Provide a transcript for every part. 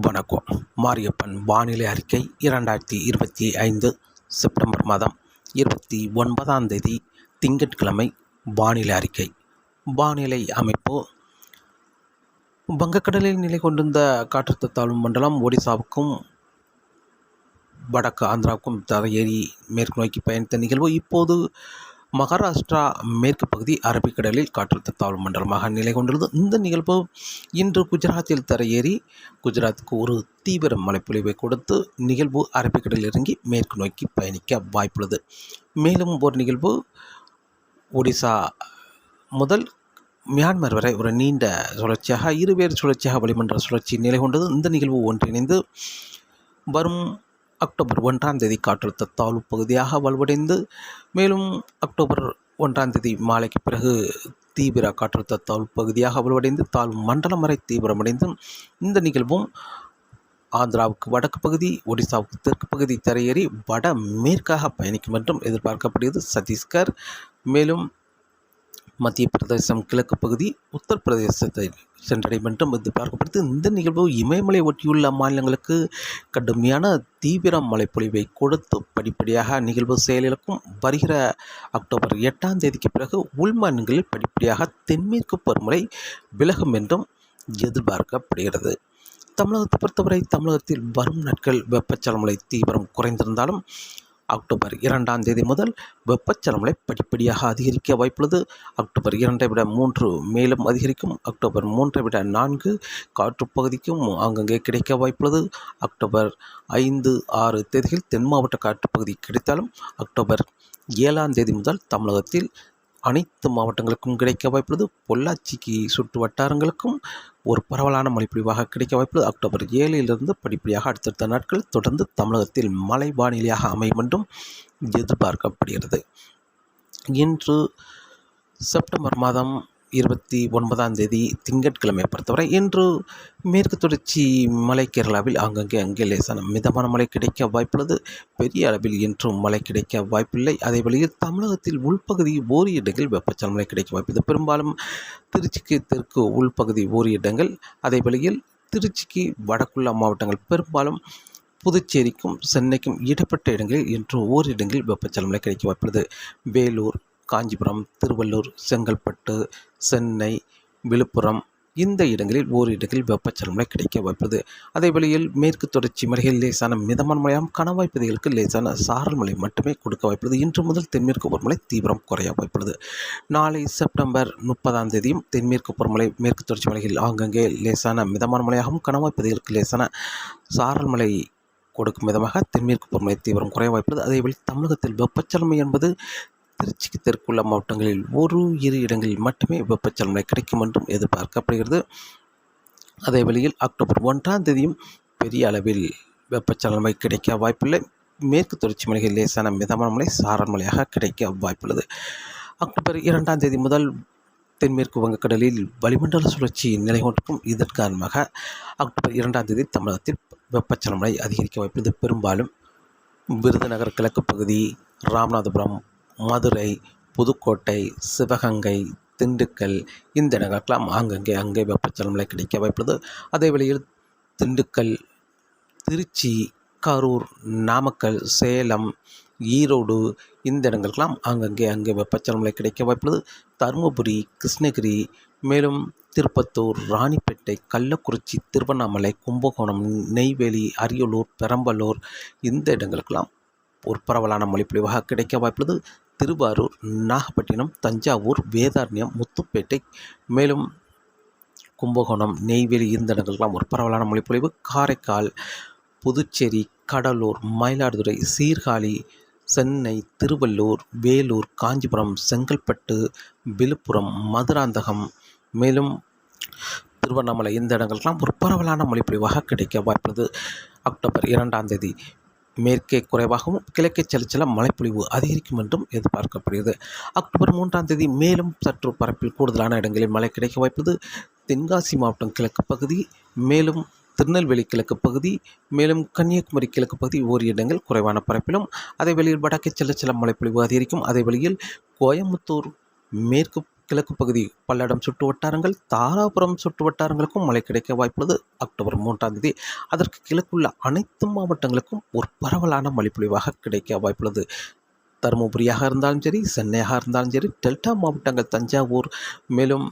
வணக்கம். மாரியப்பன் வானிலை அறிக்கை இரண்டாயிரத்தி இருபத்தி ஐந்து செப்டம்பர் மாதம் இருபத்தி ஒன்பதாம் தேதி திங்கட்கிழமை வானிலை அறிக்கை. வானிலை அமைப்பு. வங்கக்கடலில் நிலை கொண்டிருந்த காற்றழுத்த தாழ்வு மண்டலம் ஒடிசாவுக்கும் வடக்கு ஆந்திராவுக்கும் தரையேறி மேற்கு நோக்கி பயணித்த நிகழ்வு இப்போது மகாராஷ்டிரா மேற்கு பகுதி அரபிக்கடலில் காற்றழுத்த தாழ்வு மண்டலமாக நிலை கொண்டுள்ளது. இந்த நிகழ்வு இன்று குஜராத்தில் தரையேறி குஜராத்துக்கு ஒரு தீவிர மழைப்பொழிவை கொடுத்து நிகழ்வு அரபிக்கடலில் இறங்கி மேற்கு நோக்கி பயணிக்க வாய்ப்புள்ளது. மேலும் ஒரு நிகழ்வு ஒடிசா முதல் மியான்மர் வரை ஒரு நீண்ட சுழற்சியாக இருவேறு சுழற்சியாக வளிமண்டல சுழற்சி நிலை கொண்டது. இந்த நிகழ்வு ஒன்றிணைந்து வரும் அக்டோபர் ஒன்றாம் தேதி காற்றழுத்த தாழ்வு பகுதியாக வலுவடைந்து மேலும் அக்டோபர் ஒன்றாம் தேதி மாலைக்கு பிறகு தீவிர காற்றழுத்த தாழ்வு பகுதியாக வலுவடைந்து தாழ்வு மண்டலம் வரை தீவிரமடைந்து இந்த நிகழ்வும் ஆந்திராவுக்கு வடக்கு பகுதி ஒடிசாவுக்கு தெற்கு பகுதி தரையேறி வட மேற்காக பயணிக்கும் என்றும் எதிர்பார்க்கப்படுகிறது சத்தீஸ்கர். மேலும் மத்திய பிரதேசம் கிழக்கு பகுதி உத்தரப்பிரதேசத்தை சென்றடையும் என்றும் எதிர்பார்க்கப்படுது இந்த நிகழ்வு இமயமலை ஒட்டியுள்ள மாநிலங்களுக்கு கடுமையான தீவிர மழைப்பொழிவை கொடுத்து படிப்படியாக நிகழ்வு செயலிழக்கும். வருகிற அக்டோபர் எட்டாம் தேதிக்கு பிறகு உள்மாநிலங்களில் படிப்படியாக தென்மேற்கு பருமலை விலகும் என்றும் எதிர்பார்க்கப்படுகிறது. தமிழகத்தை பொறுத்தவரை தமிழகத்தில் வரும் நாட்கள் வெப்பச்சலமலை தீவிரம் குறைந்திருந்தாலும் அக்டோபர் இரண்டாம் தேதி முதல் வெப்பச்சலமலை படிப்படியாக அதிகரிக்க வாய்ப்புள்ளது. அக்டோபர் இரண்டை விட மூன்று மேலும் அதிகரிக்கும். அக்டோபர் மூன்றை விட நான்கு காற்றுப்பகுதிக்கும் அங்கங்கே கிடைக்க வாய்ப்புள்ளது. அக்டோபர் ஐந்து ஆறு தேதிகள் தென் மாவட்ட காற்றுப்பகுதி கிடைத்தாலும் அக்டோபர் ஏழாம் தேதி முதல் தமிழகத்தில் அனைத்து மாவட்டங்களுக்கும் கிடைக்க வாய்ப்புள்ளது. பொள்ளாச்சிக்கு சுற்று வட்டாரங்களுக்கும் ஒரு பரவலான மழைப்பொழிவாக கிடைக்க வாய்ப்புள்ளது. அக்டோபர் ஏழிலிருந்து படிப்படியாக அடுத்தடுத்த நாட்கள் தொடர்ந்து தமிழகத்தில் மழை வானிலையாக அமையும் என்றும் எதிர்பார்க்கப்படுகிறது. இன்று செப்டம்பர் மாதம் இருபத்தி ஒன்பதாம் தேதி திங்கட்கிழமை பொறுத்தவரை இன்று மேற்கு தொடர்ச்சி மலை கேரளாவில் ஆங்கங்கே அங்கே லேசான மிதமான மழை கிடைக்க வாய்ப்புள்ளது. பெரிய அளவில் இன்றும் மழை கிடைக்க வாய்ப்பில்லை. அதே வழியில் தமிழகத்தில் உள்பகுதி ஓரி இடங்கள் வெப்பச்சலன மழை கிடைக்க வாய்ப்புள்ளது பெரும்பாலும் திருச்சிக்கு தெற்கு உள்பகுதி ஓரி இடங்கள் அதே வழியில் திருச்சிக்கு வடக்குள்ள மாவட்டங்கள் பெரும்பாலும் புதுச்சேரிக்கும் சென்னைக்கும் இடப்பட்ட இடங்களில் இன்று ஓரிடங்களில் இடங்களில் கிடைக்க வாய்ப்புள்ளது. வேலூர் காஞ்சிபுரம் திருவள்ளூர் செங்கல்பட்டு சென்னை விழுப்புரம் இந்த இடங்களில் ஓரிடங்களில் இடங்களில் கிடைக்க வாய்ப்பது. அதே வழியில் மேற்கு தொடர்ச்சி மலைகள் லேசான மிதமான மழையாம் கணவாய் பகுதிகளுக்கு லேசான சாரல் மழை மட்டுமே கொடுக்க வாய்ப்புள்ளது இன்று முதல் தென்மேற்கு பருவமழை தீவிரம் குறைய வாய்ப்புள்ளது நாளை செப்டம்பர் முப்பதாம் தேதியும் தென்மேற்கு பருவமழை மேற்கு தொடர்ச்சி மலையில் ஆங்கங்கே லேசான மிதமான மழையாகவும் கணவாய் பகுதிகளுக்கு லேசான சாரல் மழை கொடுக்கும் விதமாக தென்மேற்கு பருவமழை தீவிரம் குறைய வாய்ப்புள்ளது வழி தமிழகத்தில் வெப்பச்சலமை என்பது திருச்சிக்கு தெற்குள்ள மாவட்டங்களில் ஒரு இரு இடங்களில் மட்டுமே வெப்பச்சலனை கிடைக்கும் என்றும் எதிர்பார்க்கப்படுகிறது. அதே வழியில் அக்டோபர் ஒன்றாம் தேதியும் பெரிய அளவில் வெப்பச்சலனமை கிடைக்க வாய்ப்பில்லை. மேற்கு தொடர்ச்சி மலைகள் லேசான மிதமான மலை சாரல் மலையாக கிடைக்க வாய்ப்புள்ளது. அக்டோபர் இரண்டாம் தேதி முதல் தென்மேற்கு வங்கக்கடலில் வளிமண்டல சுழற்சி நிலை கொண்டிருக்கும் இதன் காரணமாக அக்டோபர் இரண்டாம் தேதி தமிழகத்தில் வெப்பச்சலமலை அதிகரிக்க வாய்ப்புள்ளது. பெரும்பாலும் விருதுநகர் கிழக்கு பகுதி ராமநாதபுரம் மதுரை புதுக்கோட்டை சிவகங்கை திண்டுக்கல் இந்த இடங்களுக்கெல்லாம் ஆங்கங்கே அங்கே வெப்பச்சலமலை கிடைக்க வாய்ப்புள்ளது. அதே வேளையில் திண்டுக்கல் திருச்சி கரூர் நாமக்கல் சேலம் ஈரோடு இந்த இடங்களுக்கெல்லாம் ஆங்கங்கே அங்கே வெப்பச்சலமலை கிடைக்க வாய்ப்புள்ளது. தருமபுரி கிருஷ்ணகிரி மேலும் திருப்பத்தூர் ராணிப்பேட்டை கள்ளக்குறிச்சி திருவண்ணாமலை கும்பகோணம் நெய்வேலி அரியலூர் பெரம்பலூர் இந்த இடங்களுக்கெல்லாம் ஒரு பரவலான மொழிப்பொழிவாக கிடைக்க வாய்ப்புள்ளது. திருவாரூர் நாகப்பட்டினம் தஞ்சாவூர் வேதாரண்யம் முத்துப்பேட்டை மேலும் கும்பகோணம் நெய்வேலி இந்த இடங்களுக்கெல்லாம் ஒரு பரவலான மொழிப்பொழிவு. காரைக்கால் புதுச்சேரி கடலூர் மயிலாடுதுறை சீர்காழி சென்னை திருவள்ளூர் வேலூர் காஞ்சிபுரம் செங்கல்பட்டு விழுப்புரம் மதுராந்தகம் மேலும் திருவண்ணாமலை இந்த இடங்களுக்கெல்லாம் ஒரு பரவலான மொழிப்பொழிவாக கிடைக்க வாய்ப்புள்ளது. அக்டோபர் இரண்டாம் தேதி மேற்கே குறைவாகவும் கிழக்கே செல்ல செல்ல மழைப்பொழிவு அதிகரிக்கும் என்றும் எதிர்பார்க்கப்படுகிறது. அக்டோபர் மூன்றாம் தேதி மேலும் சற்று பரப்பில் கூடுதலான இடங்களில் மழை கிடைக்க வாய்ப்பது. தென்காசி மாவட்டம் கிழக்கு பகுதி மேலும் திருநெல்வேலி கிழக்கு பகுதி மேலும் கன்னியாகுமரி கிழக்கு பகுதி ஓரிரு இடங்கள் குறைவான பரப்பிலும். அதே வழியில் வடக்கே செல்ல செல்ல மழைப்பொழிவு அதிகரிக்கும். அதே வழியில் கோயம்புத்தூர் மேற்கு கிழக்கு பகுதி பல்லடம் சுற்று வட்டாரங்கள் தாராபுரம் சுற்று வட்டாரங்களுக்கும் மழை கிடைக்க வாய்ப்புள்ளது. அக்டோபர் மூன்றாம் தேதி அதற்கு கிழக்குள்ள அனைத்து மாவட்டங்களுக்கும் ஒரு பரவலான மழைப்பொழிவாக கிடைக்க வாய்ப்புள்ளது. தருமபுரியாக இருந்தாலும் சரி சென்னையாக இருந்தாலும் சரி டெல்டா மாவட்டங்கள் தஞ்சாவூர் மேலும்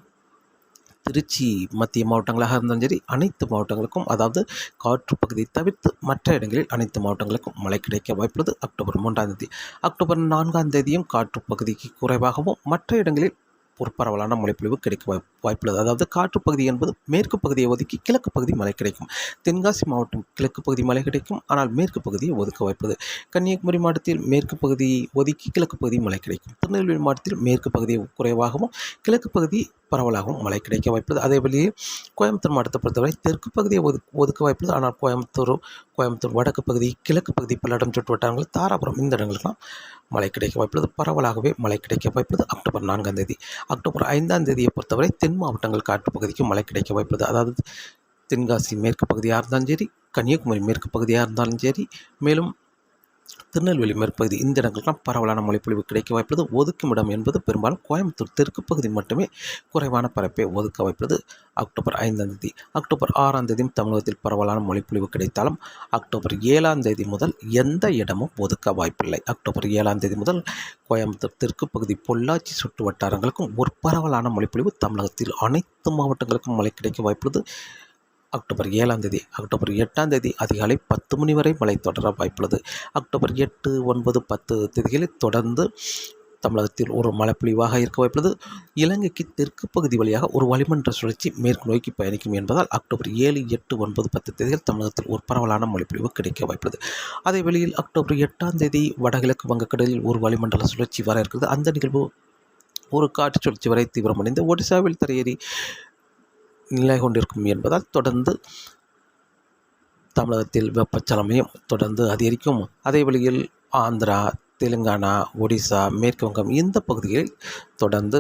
திருச்சி மத்திய மாவட்டங்களாக இருந்தாலும் சரி அனைத்து மாவட்டங்களுக்கும் அதாவது காற்று பகுதியை தவிர்த்து மற்ற இடங்களில் அனைத்து மாவட்டங்களுக்கும் மழை கிடைக்க வாய்ப்புள்ளது அக்டோபர் மூன்றாம் தேதி. அக்டோபர் நான்காம் தேதியும் காற்று பகுதிக்கு குறைவாகவும் மற்ற இடங்களில் ஒரு பரவலான மழைப்பொழிவு கிடைக்க வாய்ப்புள்ளது. அதாவது காற்றுப்பகுதி என்பது மேற்கு பகுதியை ஒதுக்கி கிழக்கு பகுதி மழை கிடைக்கும். தென்காசி மாவட்டம் கிழக்கு பகுதி மழை கிடைக்கும். ஆனால் மேற்கு பகுதியை ஒதுக்க வாய்ப்பது கன்னியாகுமரி மாவட்டத்தில் மேற்கு பகுதியை ஒதுக்கி கிழக்கு பகுதி மழை கிடைக்கும். திருநெல்வேலி மாவட்டத்தில் மேற்கு பகுதியை குறைவாகவும் கிழக்கு பகுதி பரவலாகவும் மழை கிடைக்க வாய்ப்புள்ளது. அதே வழியே கோயம்புத்தூர் மாவட்டத்தை பொறுத்தவரை தெற்கு பகுதியை ஒது ஒதுக்க வாய்ப்புள்ளது. ஆனால் கோயம்புத்தூர் கோயம்புத்தூர் வடக்கு பகுதி கிழக்கு பகுதி பல்லடம் சுற்று வட்டாரங்கள் தாராபுரம் இந்த இடங்களுக்கெல்லாம் மழை கிடைக்க வாய்ப்புள்ளது. பரவலாகவே மழை கிடைக்க வாய்ப்புள்ளது. அக்டோபர் நான்காம் தேதி. அக்டோபர் ஐந்தாம் தேதியை பொறுத்தவரை தென் மாவட்டங்கள் காட்டுப்பகுதிக்கு மழை கிடைக்க வாய்ப்புள்ளது. அதாவது தென்காசி மேற்கு பகுதியாக இருந்தாலும் சரி கன்னியாகுமரி மேற்கு பகுதியாக இருந்தாலும் சரி மேலும் திருநெல்வேலி மேற்பகுதி இந்த இடங்கள்லாம் பரவலான மொழிப்பொழிவு கிடைக்க வாய்ப்புள்ளது. ஒதுக்கும் இடம் என்பது பெரும்பாலும் கோயம்புத்தூர் தெற்கு பகுதி மட்டுமே குறைவான பரப்பை ஒதுக்க வாய்ப்புள்ளது. அக்டோபர் ஐந்தாம் தேதி அக்டோபர் ஆறாம் தேதியும் தமிழகத்தில் பரவலான மொழிப்பொழிவு கிடைத்தாலும் அக்டோபர் ஏழாம் தேதி முதல் எந்த இடமும் ஒதுக்க வாய்ப்பில்லை. அக்டோபர் ஏழாம் தேதி முதல் கோயம்புத்தூர் தெற்கு பகுதி பொள்ளாச்சி சுற்று வட்டாரங்களுக்கும் ஒரு பரவலான மொழிப்பொழிவு தமிழகத்தில் அனைத்து மாவட்டங்களுக்கும் மழை கிடைக்க வாய்ப்புள்ளது. அக்டோபர் ஏழாம் தேதி அக்டோபர் எட்டாம் தேதி அதிகாலை பத்து மணி வரை மழை தொடர வாய்ப்புள்ளது. அக்டோபர் எட்டு ஒன்பது பத்து தேதிகளில் தொடர்ந்து தமிழகத்தில் ஒரு மழைப்பொழிவாக இருக்க வாய்ப்புள்ளது. இலங்கைக்கு தெற்கு பகுதி வழியாக ஒரு வளிமன்ற சுழற்சி மேற்கு நோக்கி பயணிக்கும் என்பதால் அக்டோபர் ஏழு எட்டு ஒன்பது பத்து தேதிகள் தமிழகத்தில் ஒரு பரவலான மழைப்பொழிவு கிடைக்க வாய்ப்புள்ளது. அதே வெளியில் அக்டோபர் எட்டாம் தேதி வடகிழக்கு வங்கக்கடலில் ஒரு வளிமண்டல சுழற்சி வர இருக்கிறது. அந்த நிகழ்வு ஒரு காற்று சுழற்சி வரை தீவிரமடைந்து ஒடிசாவில் தரையேறி நிலை கொண்டிருக்கும் என்பதால் தொடர்ந்து தமிழகத்தில் வெப்பச்சலமையும் தொடர்ந்து அதிகரிக்கும். அதே வழியில் ஆந்திரா தெலுங்கானா ஒடிசா மேற்கு வங்கம் இந்த பகுதிகளில் தொடர்ந்து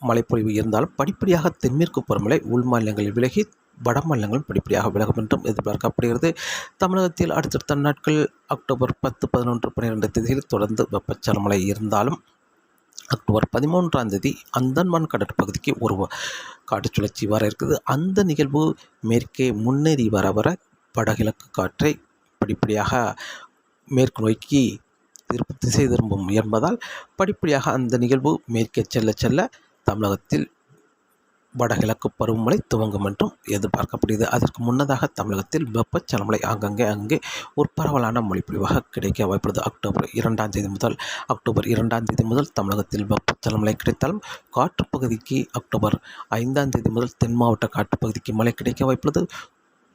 மழைப்பொழிவு இருந்தாலும் படிப்படியாக தென்மேற்கு பருவமழை உள் மாநிலங்களில் விலகி வட மாநிலங்களும் படிப்படியாக விலகும் என்றும் எதிர்பார்க்கப்படுகிறது. தமிழகத்தில் அடுத்தடுத்த நாட்கள் அக்டோபர் பத்து பதினொன்று பன்னிரெண்டு தேதியில் தொடர்ந்து வெப்பச்சலமழை இருந்தாலும் அக்டோபர் பதிமூன்றாம் தேதி அந்தன்மான் கடற்பகுதிக்கு ஒரு காற்று சுழற்சி வர இருக்குது. அந்த நிகழ்வு மேற்கே முன்னேறி வர வர வடகிழக்கு காற்றை படிப்படியாக மேற்கு நோக்கி திருப்பி திசை திரும்பும் என்பதால் படிப்படியாக அந்த நிகழ்வு மேற்கே செல்ல செல்ல தமிழகத்தில் வடகிழக்கு பருவமழை துவங்கும் என்றும் எதிர்பார்க்கப்படுகிறது. அதற்கு முன்னதாக தமிழகத்தில் வெப்பச்சலமலை அங்கங்கே அங்கே ஒரு பரவலான மொழிப்பொழிவாக கிடைக்க வாய்ப்புள்ளது. அக்டோபர் இரண்டாம் தேதி முதல் அக்டோபர் இரண்டாம் தேதி முதல் தமிழகத்தில் வெப்பச்சலமலை கிடைத்தாலும் காற்று பகுதிக்கு அக்டோபர் ஐந்தாம் தேதி முதல் தென் மாவட்ட காட்டுப்பகுதிக்கு மழை கிடைக்க வாய்ப்புள்ளது.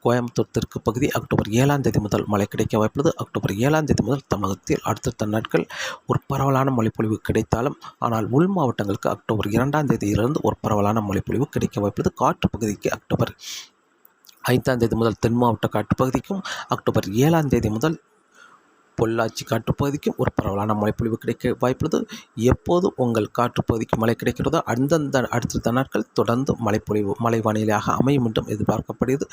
கோயம்புத்தூர் தெற்கு பகுதி அக்டோபர் ஏழாம் தேதி முதல் மழை கிடைக்க வாய்ப்புள்ளது. அக்டோபர் ஏழாம் தேதி முதல் தமிழகத்தில் அடுத்தடுத்த நாட்கள் ஒரு பரவலான மழைப்பொழிவு கிடைத்தாலும் ஆனால் உள் மாவட்டங்களுக்கு அக்டோபர் இரண்டாம் தேதியிலிருந்து ஒரு பரவலான மழைப்பொழிவு கிடைக்க வாய்ப்புள்ளது. காற்று பகுதிக்கு அக்டோபர் ஐந்தாம் தேதி முதல் தென் மாவட்ட காட்டுப்பகுதிக்கும் அக்டோபர் ஏழாம் தேதி முதல் பொள்ளாச்சி காட்டுப்பகுதிக்கும் ஒரு பரவலான மழைப்பொழிவு கிடைக்க வாய்ப்புள்ளது. எப்போது உங்கள் காற்றுப்பகுதிக்கு மழை கிடைக்கிறதோ அந்தந்த அடுத்த நாட்கள் தொடர்ந்து மழைப்பொழிவு மழை வானிலையாக அமையும் என்றும் எதிர்பார்க்கப்படுகிறது.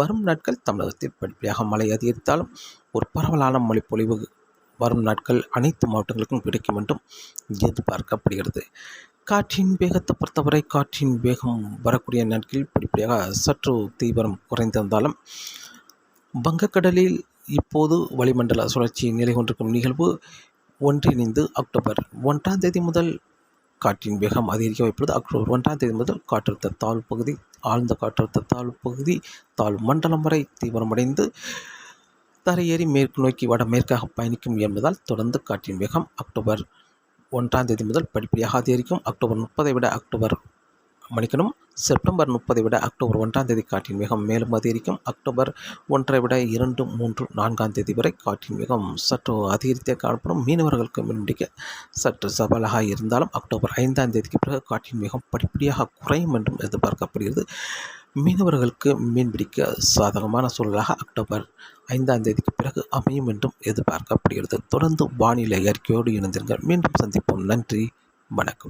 வரும் நாட்கள் தமிழகத்தில் படிப்படியாக மழை அதிகரித்தாலும் ஒரு பரவலான மழைப்பொழிவு வரும் நாட்கள் அனைத்து மாவட்டங்களுக்கும் கிடைக்கும் என்றும் எதிர்பார்க்கப்படுகிறது. காற்றின் வேகத்தை பொறுத்தவரை காற்றின் வேகம் வரக்கூடிய நாட்களில் படிப்படியாக சற்று தீவிரம் குறைந்திருந்தாலும் வங்கக்கடலில் இப்போது வளிமண்டல சுழற்சி நிலை கொண்டிருக்கும் நிகழ்வு ஒன்றிணைந்து அக்டோபர் ஒன்றாம் தேதி முதல் காற்றின் வேகம் அதிகரிக்க வைப்பது அக்டோபர் ஒன்றாம் தேதி முதல் காற்றழுத்த தாழ்வு பகுதி ஆழ்ந்த காற்றழுத்த தாழ்வு பகுதி தாழ்வு மண்டலம் வரை தீவிரமடைந்து தரையேறி மேற்கு நோக்கி வடமேற்காக பயணிக்கும் என்பதால் தொடர்ந்து காற்றின் வேகம் அக்டோபர் ஒன்றாம் தேதி முதல் படிப்படியாக அதிகரிக்கும். அக்டோபர் முப்பதை விட அக்டோபர் மன்னிக்கணும். செப்டம்பர் முப்பதை விட அக்டோபர் ஒன்றாம் தேதி காற்றின் வேகம் மேலும் அதிகரிக்கும். அக்டோபர் ஒன்றை விட இரண்டு மூன்று நான்காம் தேதி வரை காற்றின் வேகம் சற்று அதிகரித்தே காணப்படும். மீனவர்களுக்கு மீன்பிடிக்க சற்று சவாலாக இருந்தாலும் அக்டோபர் ஐந்தாம் தேதிக்கு பிறகு காற்றின் வேகம் படிப்படியாக குறையும் என்றும் எதிர்பார்க்கப்படுகிறது. மீனவர்களுக்கு மீன்பிடிக்க சாதகமான சூழலாக அக்டோபர் ஐந்தாம் தேதிக்கு பிறகு அமையும் என்றும் எதிர்பார்க்கப்படுகிறது. தொடர்ந்து வானிலை அறிக்கையோடு இணைந்திருங்கள். மீண்டும் சந்திப்போம். நன்றி. வணக்கம்.